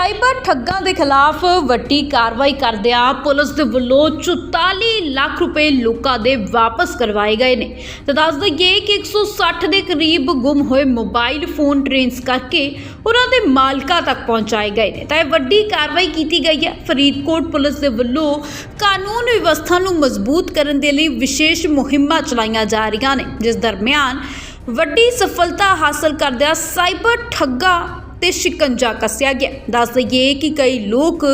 Cyber ਠੱਗਾਂ ਦੇ ਖਿਲਾਫ ਵੱਡੀ ਕਾਰਵਾਈ ਕਰਦਿਆਂ ਪੁਲਿਸ ਦੇ ਵੱਲੋਂ 44 ਲੱਖ ਰੁਪਏ ਲੋਕਾਂ ਦੇ ਵਾਪਸ ਕਰਵਾਏ ਗਏ ਨੇ। ਤਾਂ ਦੱਸ ਦਈਏ ਕਿ 160 ਦੇ ਕਰੀਬ ਗੁੰਮ ਹੋਏ ਮੋਬਾਈਲ ਫੋਨ ਟ੍ਰੇਨਸ ਕਰਕੇ ਉਹਨਾਂ ਦੇ ਮਾਲਕਾਂ ਤੱਕ ਪਹੁੰਚਾਏ ਗਏ ਨੇ। ਤਾਂ ਇਹ ਵੱਡੀ ਕਾਰਵਾਈ ਕੀਤੀ ਗਈ ਹੈ। ਫਰੀਦਕੋਟ ਪੁਲਿਸ ਦੇ ਵੱਲੋਂ ਕਾਨੂੰਨ ਵਿਵਸਥਾ ਨੂੰ ਮਜ਼ਬੂਤ ਕਰਨ ਦੇ ਲਈ ਵਿਸ਼ੇਸ਼ ਮੁਹਿੰਮਾਂ ਚਲਾਈਆਂ ਜਾ ਰਹੀਆਂ ਨੇ, ਜਿਸ ਦਰਮਿਆਨ ਵੱਡੀ ਸਫਲਤਾ ਹਾਸਲ ਕਰਦਿਆਂ ਸਾਈਬਰ ਠੱਗਾ ਤੇ ਸ਼ਿਕੰਜਾ ਕੱਸਿਆ ਗਿਆ। ਦੱਸ ਦਈਏ ਕਿ ਕਈ ਲੋਕ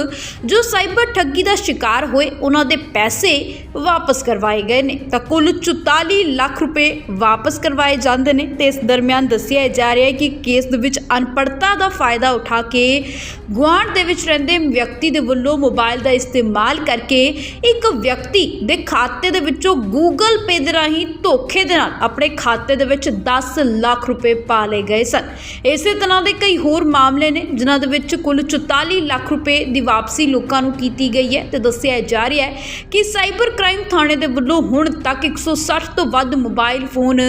ਜੋ ਸਾਈਬਰ ਠੱਗੀ ਦਾ ਸ਼ਿਕਾਰ ਹੋਏ, ਉਹਨਾਂ ਦੇ ਪੈਸੇ ਵਾਪਸ ਕਰਵਾਏ ਗਏ ਨੇ। ਤਾਂ ਕੁੱਲ 44 ਲੱਖ ਰੁਪਏ ਵਾਪਸ ਕਰਵਾਏ ਜਾਂਦੇ ਨੇ ਤੇ ਇਸ ਦਰਮਿਆਨ ਦੱਸਿਆ ਜਾ ਰਿਹਾ ਹੈ ਕਿ ਕੇਸ ਦੇ ਵਿੱਚ ਅਨਪੜਤਾ ਦਾ ਫਾਇਦਾ ਉਠਾ ਕੇ ਗੁਆਂਢ ਦੇ ਵਿੱਚ ਰਹਿੰਦੇ ਵਿਅਕਤੀ ਦੇ ਵੱਲੋਂ ਮੋਬਾਈਲ ਦਾ ਇਸਤੇਮਾਲ ਕਰਕੇ ਇੱਕ ਵਿਅਕਤੀ ਦੇ ਖਾਤੇ ਦੇ ਵਿੱਚੋਂ Google Pay ਦੇ ਰਾਹੀਂ ਧੋਖੇ ਦੇ ਨਾਲ ਆਪਣੇ ਖਾਤੇ ਦੇ ਵਿੱਚ 10 ਲੱਖ ਰੁਪਏ ਪਾ ਲਏ ਗਏ ਸਨ। ਇਸੇ ਤਰ੍ਹਾਂ ਦੇ ਕਈ ਹੋਰ ਮਾਮਲੇ ਨੇ, ਜਿਨ੍ਹਾਂ ਦੇ ਵਿੱਚ ਕੁੱਲ 44 ਲੱਖ ਰੁਪਏ ਦੀ ਵਾਪਸੀ ਲੋਕਾਂ ਨੂੰ ਕੀਤੀ ਗਈ ਹੈ ਤੇ ਦੱਸਿਆ ਜਾ ਰਿਹਾ ਹੈ ਕਿ ਸਾਈਬਰ ਕ੍ਰਾਈਮ ਥਾਣੇ ਦੇ ਵੱਲੋਂ ਹੁਣ ਤੱਕ 160 ਤੋਂ ਵੱਧ ਮੋਬਾਈਲ ਫੋਨ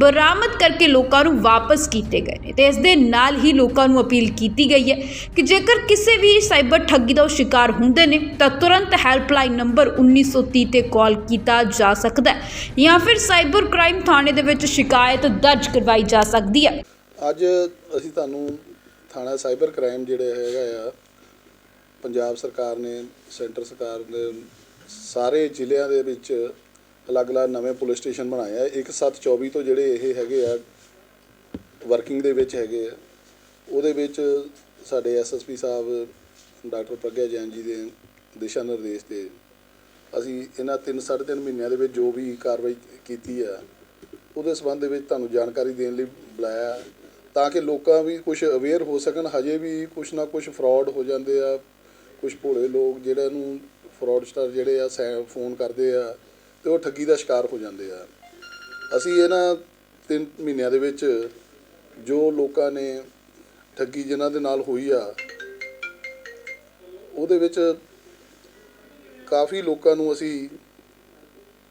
ਬਰਾਮਦ ਕਰਕੇ ਲੋਕਾਂ ਨੂੰ ਵਾਪਸ ਕੀਤੇ ਗਏ ਨੇ ਤੇ ਇਸ ਦੇ ਨਾਲ ਹੀ ਲੋਕਾਂ ਨੂੰ ਅਪੀਲ ਕੀਤੀ ਗਈ ਹੈ ਕਿ ਜੇਕਰ ਕਿਸੇ ਵੀ ਸਾਈਬਰ ਠੱਗੀ ਦਾ ਉਹ ਸ਼ਿਕਾਰ ਹੁੰਦੇ ਨੇ, ਤਾਂ ਤੁਰੰਤ ਹੈਲਪਲਾਈਨ ਨੰਬਰ 1930 ਤੇ ਕਾਲ ਕੀਤਾ ਜਾ ਸਕਦਾ ਹੈ ਜਾਂ ਫਿਰ ਸਾਈਬਰ ਕ੍ਰਾਈਮ ਥਾਣੇ ਦੇ ਵਿੱਚ ਸ਼ਿਕਾਇਤ ਦਰਜ ਕਰਵਾਈ ਜਾ ਸਕਦੀ ਹੈ। ਅੱਜ ਅਸੀਂ ਤੁਹਾਨੂੰ ਥਾਣਾ ਸਾਈਬਰ ਕ੍ਰਾਈਮ ਜਿਹੜਾ ਹੈਗਾ ਆ, ਪੰਜਾਬ ਸਰਕਾਰ ਨੇ, ਸੈਂਟਰ ਸਰਕਾਰ ਨੇ ਸਾਰੇ ਜ਼ਿਲ੍ਹਿਆਂ ਦੇ ਵਿੱਚ ਅਲੱਗ-ਅਲੱਗ ਨਵੇਂ ਪੁਲਿਸ ਸਟੇਸ਼ਨ ਬਣਾਏ ਆ। 1724 ਤੋਂ ਜਿਹੜੇ ਇਹ ਹੈਗੇ ਆ, ਵਰਕਿੰਗ ਦੇ ਵਿੱਚ ਹੈਗੇ ਆ। ਉਹਦੇ ਵਿੱਚ ਸਾਡੇ ਐਸਐਸਪੀ ਸਾਹਿਬ, ਡਾਕਟਰ ਪ੍ਰਗਿਆ ਜੈਨ ਜੀ ਦੇ ਦਿਸ਼ਾ ਨਿਰਦੇਸ਼ ਤੇ ਅਸੀਂ ਇਹਨਾਂ 3 ਤਿੰਨ ਮਹੀਨਿਆਂ ਦੇ ਵਿੱਚ ਜੋ ਵੀ ਕਾਰਵਾਈ ਕੀਤੀ ਆ, ਉਹਦੇ ਸੰਬੰਧ ਦੇ ਵਿੱਚ ਤੁਹਾਨੂੰ ਜਾਣਕਾਰੀ ਦੇਣ ਲਈ ਬੁਲਾਇਆ। ਤਾਂ ਕਿ ਲੋਕਾਂ ਵੀ ਕੁਝ ਅਵੇਅਰ ਹੋ ਸਕਣ, ਹਜੇ ਵੀ ਕੁਛ ਨਾ ਕੁਛ ਫਰਾਡ ਹੋ ਜਾਂਦੇ ਆ। ਕੁਝ ਭੋਲੇ ਲੋਕ ਜਿਹੜੇ ਨੂੰ ਫਰਾਡਸਟਰ ਜਿਹੜੇ ਆ, ਸੈ- ਫੋਨ ਕਰਦੇ ਆ ਤੇ ਉਹ ਠੱਗੀ ਦਾ ਸ਼ਿਕਾਰ ਹੋ ਜਾਂਦੇ ਆ। ਅਸੀਂ ਇਹਨਾਂ ਤਿੰਨ ਮਹੀਨਿਆਂ ਦੇ ਵਿੱਚ ਜੋ ਲੋਕਾਂ ਨੇ ਠੱਗੀ ਜਿਨ੍ਹਾਂ ਦੇ ਨਾਲ ਹੋਈ ਆ, ਉਹਦੇ ਵਿੱਚ ਕਾਫੀ ਲੋਕਾਂ ਨੂੰ ਅਸੀਂ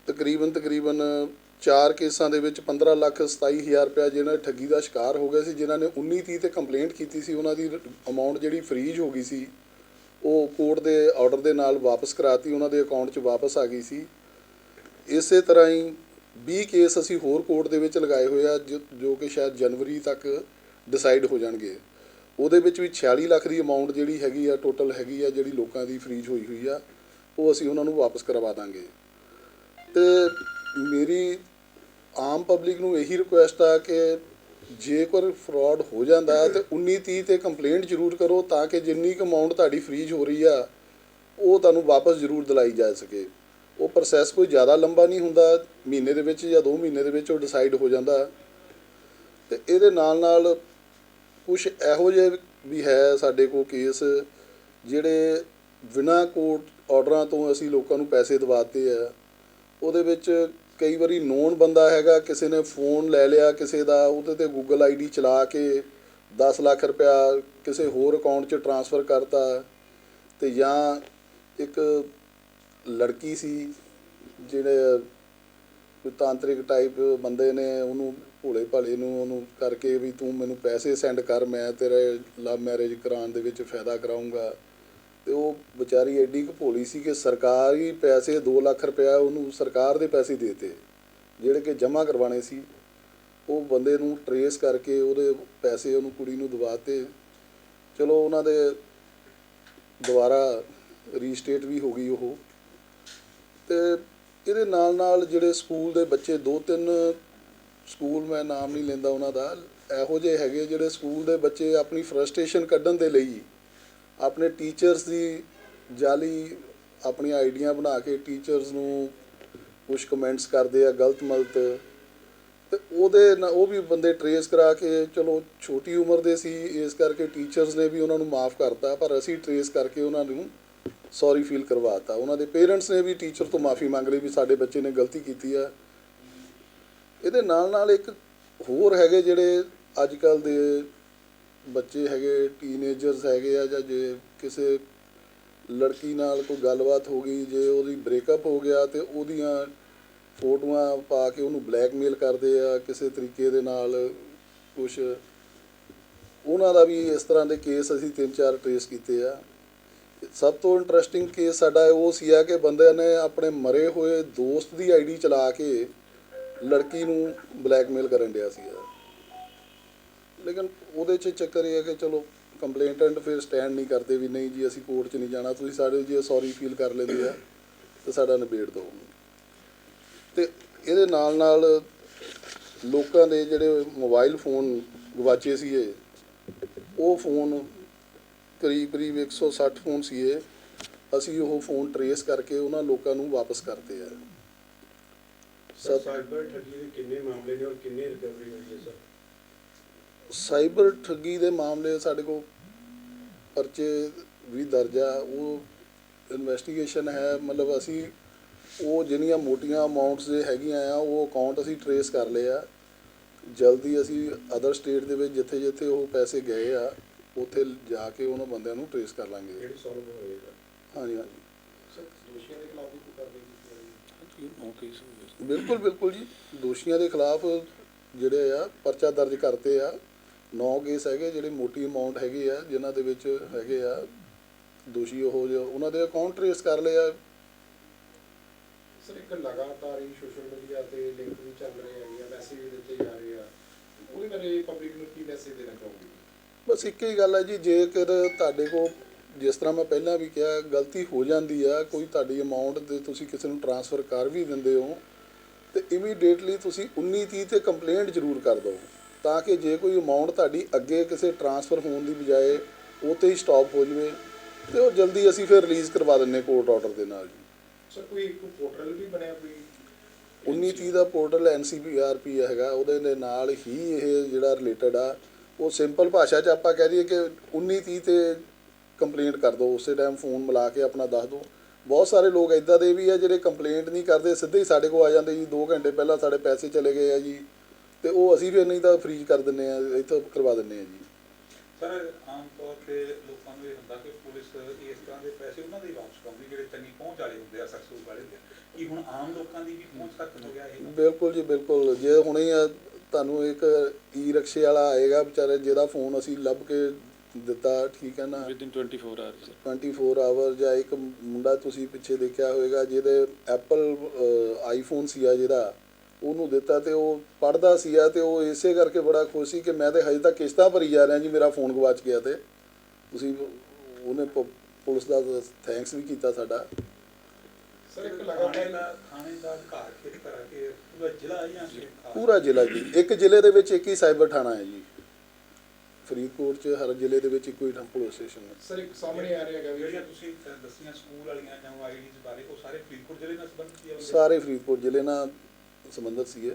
ਤਕਰੀਬਨ ਤਕਰੀਬਨ ਚਾਰ ਕੇਸਾਂ ਦੇ ਵਿੱਚ 15 ਲੱਖ 27 ਹਜ਼ਾਰ ਰੁਪਇਆ ਜਿਹਨਾਂ ਠੱਗੀ ਦਾ ਸ਼ਿਕਾਰ ਹੋ ਗਿਆ ਸੀ ਜਿਨ੍ਹਾਂ ਨੇ 19 30 ਤੇ ਕੰਪਲੇਂਟ ਕੀਤੀ ਸੀ, ਉਹਨਾਂ ਦੀ ਅਮਾਉਂਟ ਜਿਹੜੀ ਫਰੀਜ਼ ਹੋ ਗਈ ਸੀ, ਉਹ ਕੋਰਟ ਦੇ ਆਰਡਰ ਦੇ ਨਾਲ ਵਾਪਸ ਕਰਾਤੀ, ਉਹਨਾਂ ਦੇ ਅਕਾਊਂਟ 'ਚ ਵਾਪਸ ਆ ਗਈ ਸੀ। ਇਸੇ ਤਰ੍ਹਾਂ ਹੀ 20 ਕੇਸ ਅਸੀਂ ਹੋਰ ਕੋਰਟ ਦੇ ਵਿੱਚ ਲਗਾਏ ਹੋਏ ਆ, ਜੋ ਜੋ ਕਿ ਸ਼ਾਇਦ ਜਨਵਰੀ ਤੱਕ ਡਿਸਾਈਡ ਹੋ ਜਾਣਗੇ। ਉਹਦੇ ਵਿੱਚ ਵੀ 46 ਲੱਖ ਦੀ ਅਮਾਉਂਟ ਜਿਹੜੀ ਹੈਗੀ ਆ ਟੋਟਲ ਹੈਗੀ ਆ, ਜਿਹੜੀ ਲੋਕਾਂ ਦੀ ਫਰੀਜ਼ ਹੋਈ ਹੋਈ ਆ, ਉਹ ਅਸੀਂ ਉਹਨਾਂ ਨੂੰ ਵਾਪਸ ਕਰਵਾ ਦਾਂਗੇ। ਤੇ ਮੇਰੀ ਆਮ ਪਬਲਿਕ ਨੂੰ ਇਹੀ ਰਿਕੁਐਸਟ ਆ ਕਿ ਜੇਕਰ ਫਰਾਡ ਹੋ ਜਾਂਦਾ ਹੈ ਤੇ 19 30 ਤੇ ਕੰਪਲੇਂਟ ਜ਼ਰੂਰ ਕਰੋ ਤਾਂ ਕਿ ਜਿੰਨੀ ਕੁ ਅਮਾਉਂਟ ਤੁਹਾਡੀ ਫਰੀਜ਼ ਹੋ ਰਹੀ ਆ, ਉਹ ਤੁਹਾਨੂੰ ਵਾਪਸ ਜ਼ਰੂਰ ਦਿਲਾਈ ਜਾ ਸਕੇ। ਉਹ ਪ੍ਰੋਸੈਸ ਕੋਈ ਜ਼ਿਆਦਾ ਲੰਬਾ ਨਹੀਂ ਹੁੰਦਾ, ਮਹੀਨੇ ਦੇ ਵਿੱਚ ਜਾਂ 2 ਮਹੀਨੇ ਦੇ ਵਿੱਚ ਉਹ ਡਿਸਾਈਡ ਹੋ ਜਾਂਦਾ। ਤੇ ਇਹਦੇ ਨਾਲ ਨਾਲ ਕੁਝ ਇਹੋ ਜਿਹੇ ਵੀ ਹੈ ਸਾਡੇ ਕੋਲ ਕੇਸ ਜਿਹੜੇ ਬਿਨਾਂ ਕੋਰਟ ਆਰਡਰਾਂ ਤੋਂ ਅਸੀਂ ਲੋਕਾਂ ਨੂੰ ਪੈਸੇ ਦਿਵਾਤੇ ਆ। ਉਹਦੇ ਵਿੱਚ ਕਈ ਵਾਰੀ ਨੋਨ ਬੰਦਾ ਹੈਗਾ, ਕਿਸੇ ਨੇ ਫੋਨ ਲੈ ਲਿਆ ਕਿਸੇ ਦਾ, ਉਹਦੇ ਤੇ ਗੂਗਲ ਆਈਡੀ ਚਲਾ ਕੇ 10 ਲੱਖ ਰੁਪਇਆ ਕਿਸੇ ਹੋਰ ਅਕਾਊਂਟ 'ਚ ਟਰਾਂਸਫਰ ਕਰਤਾ ਤੇ ਜਾਂ ਇੱਕ ਲੜਕੀ ਸੀ ਜਿਹੜੇ ਕੋਈ ਤਾਂਤਰਿਕ ਟਾਈਪ ਬੰਦੇ ਨੇ, ਉਹਨੂੰ ਭੋਲੇ ਭਾਲੇ ਨੂੰ, ਉਹਨੂੰ ਕਰਕੇ ਵੀ ਤੂੰ ਮੈਨੂੰ ਪੈਸੇ ਸੈਂਡ ਕਰ, ਮੈਂ ਤੇਰੇ ਲਵ ਮੈਰਿਜ ਕਰਾਉਣ ਦੇ ਵਿੱਚ ਫਾਇਦਾ ਕਰਾਉਂਗਾ ਤੇ ਉਹ ਵਿਚਾਰੀ ਐਡੀ ਕੁ ਭੋਲੀ ਸੀ ਕਿ ਸਰਕਾਰੀ ਪੈਸੇ 2 ਲੱਖ ਰੁਪਇਆ ਉਹਨੂੰ ਸਰਕਾਰ ਦੇ ਪੈਸੇ ਦੇਤੇ। ਜਿਹੜੇ ਕਿ ਜਮ੍ਹਾਂ ਕਰਵਾਣੇ ਸੀ, ਉਹ ਬੰਦੇ ਨੂੰ ਟਰੇਸ ਕਰਕੇ ਉਹਦੇ ਪੈਸੇ ਉਹਨੂੰ ਕੁੜੀ ਨੂੰ ਦਵਾਤੇ ਚਲੋ ਉਹਨਾਂ ਦੇ ਦੁਬਾਰਾ ਰੀਸਟੇਟ ਵੀ ਹੋ ਗਈ ਉਹ। ਤੇ ਇਹਦੇ ਨਾਲ ਨਾਲ ਜਿਹੜੇ ਸਕੂਲ ਦੇ ਬੱਚੇ, ਦੋ ਤਿੰਨ ਸਕੂਲ ਮੈਂ ਨਾਮ ਨਹੀਂ ਲੈਂਦਾ ਉਹਨਾਂ ਦਾ, ਇਹੋ ਜਿਹੇ ਹੈਗੇ ਜਿਹੜੇ ਸਕੂਲ ਦੇ ਬੱਚੇ ਆਪਣੀ ਫਰਸਟ੍ਰੇਸ਼ਨ ਕੱਢਣ ਦੇ ਲਈ ਆਪਣੇ ਟੀਚਰਸ ਦੀ ਜਾਲੀ ਆਪਣੀਆਂ ਆਈਡੀਆਂ ਬਣਾ ਕੇ ਟੀਚਰਸ ਨੂੰ ਕੁਝ ਕਮੈਂਟਸ ਕਰਦੇ ਆ, ਗਲਤ ਮਲਤ। ਤੇ ਉਹਦੇ ਨਾਲ ਉਹ ਵੀ ਬੰਦੇ ਟਰੇਸ ਕਰਾ ਕੇ, ਚਲੋ ਛੋਟੀ ਉਮਰ ਦੇ ਸੀ, ਇਸ ਕਰਕੇ ਟੀਚਰਸ ਨੇ ਵੀ ਉਹਨਾਂ ਨੂੰ ਮਾਫ ਕਰਤਾ, ਪਰ ਅਸੀਂ ਟਰੇਸ ਕਰਕੇ ਉਹਨਾਂ ਨੂੰ ਸੌਰੀ ਫੀਲ ਕਰਵਾਤਾ। ਉਹਨਾਂ ਦੇ ਪੇਰੈਂਟਸ ਨੇ ਵੀ ਟੀਚਰ ਤੋਂ ਮਾਫੀ ਮੰਗ ਲਈ ਵੀ ਸਾਡੇ ਬੱਚੇ ਨੇ ਗਲਤੀ ਕੀਤੀ ਆ। ਇਹਦੇ ਨਾਲ ਨਾਲ ਇੱਕ ਹੋਰ ਹੈਗੇ ਜਿਹੜੇ ਅੱਜ ਕੱਲ ਦੇ ਬੱਚੇ ਹੈਗੇ ਟੀਨੇਜਰਸ ਹੈਗੇ ਆ ਜਾਂ ਜੇ ਕਿਸੇ ਲੜਕੀ ਨਾਲ ਕੋਈ ਗੱਲਬਾਤ ਹੋ ਗਈ, ਜੇ ਉਹਦੀ ਬ੍ਰੇਕਅਪ ਹੋ ਗਿਆ ਤੇ ਉਹਦੀਆਂ ਫੋਟੋਆਂ ਪਾ ਕੇ ਉਹਨੂੰ ਬਲੈਕਮੇਲ ਕਰਦੇ ਆ ਕਿਸੇ ਤਰੀਕੇ ਦੇ ਨਾਲ ਕੁਝ ਉਹਨਾਂ ਦਾ ਵੀ ਇਸ ਤਰ੍ਹਾਂ ਦੇ ਕੇਸ ਅਸੀਂ ਤਿੰਨ ਚਾਰ ਟ੍ਰੇਸ ਕੀਤੇ ਆ। ਸਭ ਤੋਂ ਇੰਟਰਸਟਿੰਗ ਕੇਸ ਸਾਡਾ ਉਹ ਸੀ ਆ ਕਿ ਬੰਦੇ ਨੇ ਆਪਣੇ ਮਰੇ ਹੋਏ ਦੋਸਤ ਦੀ ਆਈਡੀ ਚਲਾ ਕੇ ਲੜਕੀ ਨੂੰ ਬਲੈਕਮੇਲ ਕਰਨ ਡਿਆ ਸੀ ਲੇਕਿਨ ਉਹਦੇ 'ਚ ਚੱਕਰ ਇਹ ਹੈ ਕਿ ਚਲੋ ਕੰਪਲੇਂਟੈਂਟ ਫਿਰ ਸਟੈਂਡ ਨਹੀਂ ਕਰਦੇ ਵੀ ਨਹੀਂ ਜੀ ਅਸੀਂ ਕੋਰਟ 'ਚ ਨਹੀਂ ਜਾਣਾ, ਤੁਸੀਂ ਸਾਡੇ ਜੇ ਸੌਰੀ ਫੀਲ ਕਰ ਲੈਂਦੇ ਆ, ਤੇ ਸਾਡਾ ਨਿਬੇੜ ਦਿਓ। ਤੇ ਇਹਦੇ ਨਾਲ ਨਾਲ ਲੋਕਾਂ ਦੇ ਜਿਹੜੇ ਮੋਬਾਈਲ ਫੋਨ ਗਵਾਚੇ ਸੀਗੇ, ਉਹ ਫੋਨ ਕਰੀਬ ਕਰੀਬ 160 ਫੋਨ ਸੀਗੇ, ਅਸੀਂ ਉਹ ਫੋਨ ਟਰੇਸ ਕਰਕੇ ਉਹਨਾਂ ਲੋਕਾਂ ਨੂੰ ਵਾਪਸ ਕਰਦੇ ਆ। ਸਾਈਬਰ ਠੱਗੀ ਦੇ ਕਿੰਨੇ ਮਾਮਲੇ ਨੇ ਔਰ ਕਿੰਨੀ ਰਿਕਵਰੀ ਹੋਈ ਹੈ ਸਰ? ਸਾਈਬਰ ਠੱਗੀ ਦੇ ਮਾਮਲੇ ਸਾਡੇ ਕੋਲ ਪਰਚੇ ਵੀ ਦਰਜ ਆ ਉਹ ਇਨਵੈਸਟੀਗੇਸ਼ਨ ਹੈ ਮਤਲਬ ਅਸੀਂ ਉਹ ਜਿਹੜੀਆਂ ਮੋਟੀਆਂ ਅਮਾਉਂਟਸ ਦੇ ਹੈਗੀਆਂ ਆ ਉਹ ਅਕਾਊਂਟ ਅਸੀਂ ਟਰੇਸ ਕਰ ਲਏ ਆ। ਜਲਦੀ ਅਸੀਂ ਅਦਰ ਸਟੇਟ ਦੇ ਵਿੱਚ ਜਿੱਥੇ ਜਿੱਥੇ ਉਹ ਪੈਸੇ ਗਏ ਆ ਉੱਥੇ ਜਾ ਕੇ ਉਹਨਾਂ ਬੰਦਿਆਂ ਨੂੰ ਟਰੇਸ ਕਰ ਲਾਂਗੇ। ਜਿਹੜੀ ਸੋਲਵ ਹੋਏਗਾ ਹਾਂਜੀ ਹਾਂਜੀ। ਸਰ ਦੋਸ਼ੀਆਂ ਦੇ ਖਿਲਾਫ ਵੀ ਕੋਈ ਕਾਰਵਾਈ ਕੀਤੀ ਜਾਏਗੀ ਬਿਲਕੁਲ ਬਿਲਕੁਲ ਜੀ। ਦੋਸ਼ੀਆਂ ਦੇ ਖਿਲਾਫ ਜਿਹੜੇ ਆ ਪਰਚਾ ਦਰਜ ਕਰਤੇ ਆ। 9 ਕੇਸ ਹੈਗੇ ਜਿਹੜੇ ਮੋਟੀ ਅਮਾਉਂਟ ਹੈਗੇ ਆ ਜਿਨ੍ਹਾਂ ਦੇ ਵਿੱਚ ਹੈਗੇ ਆ ਦੋਸ਼ੀ ਉਹ ਜੋ ਉਹਨਾਂ ਦੇ ਅਕਾਊਂਟ ਟਰੇਸ ਕਰ ਲਏ ਆ। ਸਰ ਇੱਕ ਲਗਾਤਾਰ ਹੀ ਸੋਸ਼ਲ ਮੀਡੀਆ ਤੇ ਲਿੰਕ ਵੀ ਚੱਲ ਰਹੇ ਹੈਗੇ ਆ ਮੈਸੇਜ ਵੀ ਦਿੱਤੇ ਜਾ ਰਹੇ ਆ। ਉਹਦੇ ਬਾਰੇ ਪਬਲਿਕ ਨੂੰ ਕੀ ਮੈਸੇਜ ਦੇਣਾ ਚਾਹੋਗੇ? ਬਸ ਇੱਕ ਹੀ ਗੱਲ ਹੈ ਜੀ ਜੇਕਰ ਤੁਹਾਡੇ ਕੋਲ ਜਿਸ ਤਰ੍ਹਾਂ ਮੈਂ ਪਹਿਲਾਂ ਵੀ ਕਿਹਾ ਗਲਤੀ ਹੋ ਜਾਂਦੀ ਆ ਕੋਈ ਤੁਹਾਡੀ ਅਮਾਉਂਟ ਤੇ ਤੁਸੀਂ ਕਿਸੇ ਨੂੰ ਟਰਾਂਸਫਰ ਕਰ ਵੀ ਦਿੰਦੇ ਹੋ ਤੇ ਇਮੀਡੀਏਟਲੀ ਤੁਸੀਂ 19 30 ਤੇ ਕੰਪਲੇਂਟ ਜ਼ਰੂਰ ਕਰ ਦਿਓ। ਤਾਂ ਕਿ ਜੇ ਕੋਈ ਅਮਾਉਂਟ ਤੁਹਾਡੀ ਅੱਗੇ ਕਿਸੇ ਟਰਾਂਸਫਰ ਹੋਣ ਦੀ ਬਜਾਏ ਉਹ ਤੇ ਹੀ ਸਟਾਪ ਹੋ ਜਵੇ ਤੇ ਉਹ ਜਲਦੀ ਅਸੀਂ ਫਿਰ ਰਿਲੀਜ਼ ਕਰਵਾ ਦਿੰਨੇ ਕੋਰਟ ਆਰਡਰ ਦੇ ਨਾਲ ਜੀ। ਸਰ ਕੋਈ ਇੱਕ ਪੋਰਟਲ ਵੀ ਬਣਿਆ ਕੋਈ? 19 30 ਦਾ ਪੋਰਟਲ ਐਨਸੀਪੀਆਰਪੀ ਹੈਗਾ ਉਹਦੇ ਦੇ ਨਾਲ ਹੀ ਇਹ ਜਿਹੜਾ ਰਿਲੇਟਡ ਆ ਉਹ ਸਿੰਪਲ ਭਾਸ਼ਾ 'ਚ ਆਪਾਂ ਕਹਿ ਦਈਏ ਕਿ 19 30 ਤੇ ਕੰਪਲੇਂਟ ਕਰ ਦਿਓ ਉਸੇ ਟਾਈਮ ਫੋਨ ਮਿਲਾ ਕੇ ਆਪਣਾ ਦੱਸ ਦਿਓ ਬਹੁਤ ਸਾਰੇ ਲੋਕ ਇਦਾਂ ਦੇ ਵੀ ਆ ਜਿਹੜੇ ਕੰਪਲੇਂਟ ਨਹੀਂ ਕਰਦੇ ਸਿੱਧੇ ਹੀ ਸਾਡੇ ਕੋਲ ਆ ਜਾਂਦੇ ਜੀ 2 ਘੰਟੇ ਪਹਿਲਾਂ ਸਾਡੇ ਪੈਸੇ ਚਲੇ ਗਏ ਆ ਜੀ। ਤੇ ਉਹ ਅਸੀਂ ਫਿਰ ਨਹੀਂ ਤਾਂ ਫ੍ਰੀਜ਼ ਕਰ ਦਿੰਨੇ ਆ ਇੱਥੋਂ ਕਰਵਾ ਦਿੰਨੇ ਆ ਜੀ। ਸਰ ਆਮ ਤੌਰ ਤੇ ਲੋਕਾਂ ਨੂੰ ਇਹ ਹੁੰਦਾ ਕਿ ਪੁਲਿਸ ਇਸ ਤਰ੍ਹਾਂ ਦੇ ਪੈਸੇ ਉਹਨਾਂ ਦੇ ਵਾਪਸ ਕਰਦੀ ਜਿਹੜੇ ਚੰਗੀ ਪਹੁੰਚ ਵਾਲੇ ਹੁੰਦੇ ਆ ਸਕਸੈਸ ਵਾਲੇ ਹੁੰਦੇ ਆ। ਕੀ ਹੁਣ ਆਮ ਲੋਕਾਂ ਦੀ ਵੀ ਪਹੁੰਚ ਤੱਕ ਹੋ ਗਿਆ ਇਹ? ਬਿਲਕੁਲ ਜੀ ਬਿਲਕੁਲ। ਜੇ ਹੁਣੇ ਆ ਤੁਹਾਨੂੰ ਇੱਕ ਈ ਰਿਕਸ਼ੇ ਵਾਲਾ ਆਏਗਾ ਵਿਚਾਰੇ ਜਿਹਦਾ ਫੋਨ ਅਸੀਂ ਲੱਭ ਕੇ ਦਿੱਤਾ ਠੀਕ ਹੈ ਨਾ? Within 24 hours sir. 24 ਆਵਰ ਜਾਂ ਇੱਕ ਮੁੰਡਾ ਤੁਸੀਂ ਪਿੱਛੇ ਦੇਖਿਆ ਹੋਵੇਗਾ ਜਿਹਦੇ ਐਪਲ ਆਈਫੋਨ ਸੀਗਾ ਜਿਹੜਾ ਉਹਨੂੰ ਦਿੱਤਾ ਤੇ ਉਹ ਪੜਦਾ ਸੀਗਾ ਤੇ ਉਹ ਇਸੇ ਕਰਕੇ ਬੜਾ ਖੁਸ਼ ਸੀ ਕਿ ਮੈਂ ਤੇ ਹਜੇ ਤੱਕ ਕਿਸ਼ਤਾਂ ਭਰੀ ਜਾ ਰਿਹਾ ਜੀ ਮੇਰਾ ਫੋਨ ਗਵਾਚ ਗਿਆ ਤੇ। ਤੁਸੀਂ ਉਹਨੇ ਪੁਲਿਸ ਦਾ ਥੈਂਕਸ ਵੀ ਕੀਤਾ ਸਾਡਾ। ਸਰ ਇੱਕ ਲਗਾਤਾਰ ਥਾਣੇ ਦਾ ਘਰ ਖੇਤ ਕਰਾ ਕੇ ਪੂਰਾ ਜ਼ਿਲ੍ਹਾ ਜਾਂ? ਪੂਰਾ ਜ਼ਿਲ੍ਹਾ ਜੀ। ਇੱਕ ਜ਼ਿਲ੍ਹੇ ਦੇ ਵਿੱਚ ਇੱਕ ਹੀ ਸਾਈਬਰ ਥਾਣਾ ਹੈ ਜੀ। ਫਰੀਦਕੋਟ 'ਚ ਹਰ ਜ਼ਿਲ੍ਹੇ ਦੇ ਵਿੱਚ ਇੱਕੋ ਹੀ ਪੁਲਿਸ ਸਟੇਸ਼ਨ ਹੈ। ਸਰ ਇੱਕ ਸਾਹਮਣੇ ਆ ਰਿਹਾ ਹੈਗਾ ਵੀ ਜਿਹੜੀਆਂ ਤੁਸੀਂ ਦੱਸੀਆਂ ਸਕੂਲ ਵਾਲੀਆਂ ਜਾਂ ਆਈਡੀਜ਼ ਬਾਰੇ ਉਹ ਸਾਰੇ ਫਰੀਦਕੋਟ ਜ਼ਿਲ੍ਹੇ ਨਾਲ ਸੰਬੰਧਿਤ ਹੈ ਸਾਰੇ ਫਰੀਦਕੋਟ ਜ਼ਿਲ੍ਹੇ ਨਾਲ ਸੰਬੰਧਿਤ ਸੀਗੇ।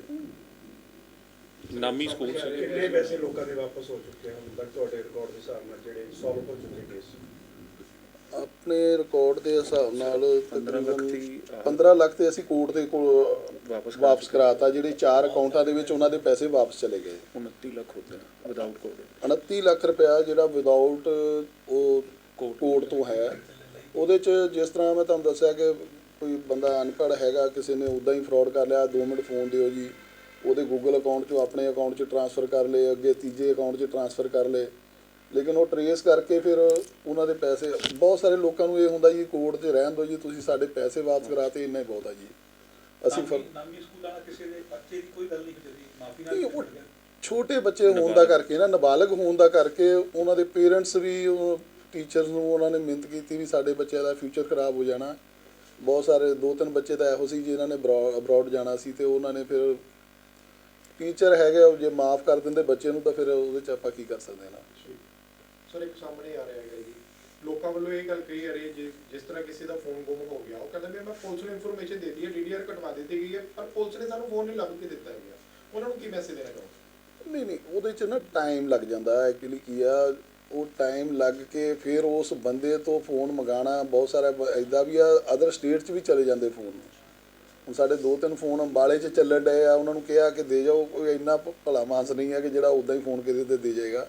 ਨਾਮੀ ਸਕੂਲ ਸੀ ਕਿੰਨੇ ਪੈਸੇ ਲੋਕਾਂ ਦੇ ਵਾਪਸ ਹੋ ਚੁੱਕੇ ਹਨ ਹੁਣ ਤੱਕ ਤੁਹਾਡੇ ਰਿਕਾਰਡ ਦੇ ਹਿਸਾਬ ਨਾਲ ਜਿਹੜੇ ਸੋਲਵ ਹੋ ਚੁੱਕੇ ਕੇਸ ਆਪਣੇ ਰਿਕਾਰਡ ਦੇ ਹਿਸਾਬ ਨਾਲ 15 ਲੱਖ ਤਕਰੀਬਨ ਦੀ, ਅਹ, 15 ਲੱਖ ਤੇ ਅਸੀਂ ਕੋਰਟ ਦੇ ਕੋਲ ਵਾਪਸ ਕਰ ਵਾਪਸ ਕਰਾਤਾ ਜਿਹੜੇ ਚਾਰ ਅਕਾਊਂਟਾਂ ਦੇ ਵਿੱਚ ਉਹਨਾਂ ਦੇ ਪੈਸੇ ਵਾਪਸ ਚਲੇ ਗਏ। 29 ਲੱਖ ਹੁੰਦੇ ਵਿਦਆਊਟ ਕੋਡ 29 ਲੱਖ ਰੁਪਇਆ ਜਿਹੜਾ ਵਿਦਆਊਟ ਉਹ. ਕੋਰਟ ਤੋਂ ਹੈ। ਉਹਦੇ ਚ ਜਿਸ ਤਰ੍ਹਾਂ ਮੈਂ ਤੁਹਾਨੂੰ ਦੱਸਿਆ ਕਿ ਕੋਈ ਬੰਦਾ ਅਨਪੜ੍ਹ ਹੈਗਾ ਕਿਸੇ ਨੇ ਉਦਾਂ ਹੀ ਫਰਾਡ ਕਰ ਲਿਆ 2 ਮਿੰਟ ਫੋਨ ਦਿਓ ਜੀ ਉਹਦੇ ਗੂਗਲ ਅਕਾਊਂਟ ਚੋਂ ਆਪਣੇ ਅਕਾਊਂਟ 'ਚ ਟਰਾਂਸਫਰ ਕਰ ਲਏ ਅੱਗੇ ਤੀਜੇ ਅਕਾਊਂਟ 'ਚ ਟਰਾਂਸਫਰ ਕਰ ਲਏ। ਲੇਕਿਨ ਉਹ ਟਰੇਸ ਕਰਕੇ ਫਿਰ ਉਹਨਾਂ ਦੇ ਪੈਸੇ ਬਹੁਤ ਸਾਰੇ ਲੋਕਾਂ ਨੂੰ ਇਹ ਹੁੰਦਾ ਜੀ ਕੋਰਟ 'ਚ ਰਹਿਣ ਦਿਓ ਜੀ ਤੁਸੀਂ ਸਾਡੇ ਪੈਸੇ ਵਾਪਸ ਕਰਾਤੇ ਇੰਨਾ ਹੀ ਬਹੁਤ ਆ ਜੀ। ਅਸੀਂ ਫਿਰ ਨਾਮੀ- ਨਾਮੀ ਸਕੂਲਾਂ ਨਾਲ ਕਿਸੇ ਦੇ ਬੱਚੇ ਦੀ ਕੋਈ ਗੱਲ ਨਹੀਂ ਕੀਤੀ ਮਾਫੀ ਨਹੀਂ, ਨਾਲ ਉਹ ਨਿਬੜ ਗਿਆ। ਛੋਟੇ ਬੱਚੇ ਹੋਣ ਦਾ ਕਰਕੇ ਨਾ ਨਾਬਾਲਗ ਹੋਣ ਦਾ ਕਰਕੇ ਉਹਨਾਂ ਦੇ ਪੇਰੈਂਟਸ ਵੀ ਟੀਚਰਸ ਨੂੰ ਉਹਨਾਂ ਨੇ ਮਿਹਨਤ ਕੀਤੀ ਵੀ ਸਾਡੇ ਬੱਚਿਆਂ ਦਾ ਫਿਊਚਰ ਖਰਾਬ ਹੋ ਜਾਣਾ। ਬਹੁਤ ਸਾਰੇ ਦੋ ਤਿੰਨ ਬੱਚੇ ਤਾਂ ਇਹੋ ਸੀ ਜਿਨ੍ਹਾਂ ਨੇ ਅਬਰੋਡ ਜਾਣਾ ਸੀ ਤੇ ਉਹਨਾਂ ਨੇ ਫਿਰ ਟੀਚਰ ਹੈਗੇ ਉਹ ਜੇ ਮਾਫ ਕਰ ਦਿੰਦੇ ਬੱਚੇ ਨੂੰ ਤਾਂ ਫਿਰ ਉਹਦੇ ਚ ਆਪਾਂ ਕੀ ਕਰ ਸਕਦੇ ਨਾ। ਸਰ ਇੱਕ ਸਾਹਮਣੇ ਆ ਰਿਹਾ ਹੈਗਾ ਜੀ। ਲੋਕਾਂ ਵੱਲੋਂ ਇਹ ਗੱਲ ਕਹੀ ਜਾ ਰਹੀ ਹੈ ਜਿ- ਜਿਸ ਤਰ੍ਹਾਂ ਕਿਸੇ ਦਾ ਫੋਨ ਗੁੰਮ ਹੋ ਗਿਆ ਉਹ ਕਹਿੰਦਾ ਵੀ ਮੈਂ ਪੁਲਿਸ ਨੂੰ ਇਨਫੋਰਮੇਸ਼ਨ ਦੇ ਦਿੱਤੀ ਹੈ ਡੀਡੀਆਰ ਕਟਵਾ ਦਿੱਤੀ ਗਈ ਹੈ ਪਰ ਪੁਲਿਸ ਨੇ ਸਾਨੂੰ ਫੋਨ ਨਹੀਂ ਲੱਭ ਕੇ ਦਿੱਤਾ ਹੈਗਾ। ਉਹਨਾਂ ਨੂੰ ਕੀ ਮੈਸੇਜ ਦੇਣਾ ਚਾਹੋਗੇ? ਨਹੀਂ ਨਹੀਂ ਉਹਦੇ ਚ ਨਾ ਟਾਈਮ ਲੱਗ ਜਾਂਦਾ ਐਕਚੁਅਲੀ ਕੀ ਆ ਉਹ ਟਾਈਮ ਲੱਗ ਕੇ ਫਿਰ ਉਸ ਬੰਦੇ ਤੋਂ ਫੋਨ ਮੰਗਾਣਾ ਬਹੁਤ ਸਾਰਾ ਐਦਾਂ ਵੀ ਆ ਅਦਰ ਸਟੇਟ 'ਚ ਵੀ ਚਲੇ ਜਾਂਦੇ ਫੋਨ ਹੁਣ ਸਾਡੇ ਦੋ ਤਿੰਨ ਫੋਨ ਅੰਬਾਲੇ 'ਚ ਚੱਲਣ ਡਏ ਆ, ਉਹਨਾਂ ਨੂੰ ਕਿਹਾ ਕਿ ਦੇ ਜਾਓ, ਕੋਈ ਇੰਨਾ ਭਲਾ ਮਾਨਸ ਨਹੀਂ ਆ ਕਿ ਜਿਹੜਾ ਉਦਾਂ ਹੀ ਫੋਨ ਕਿਤੇ ਤੇ ਦੇ ਜਾਏਗਾ।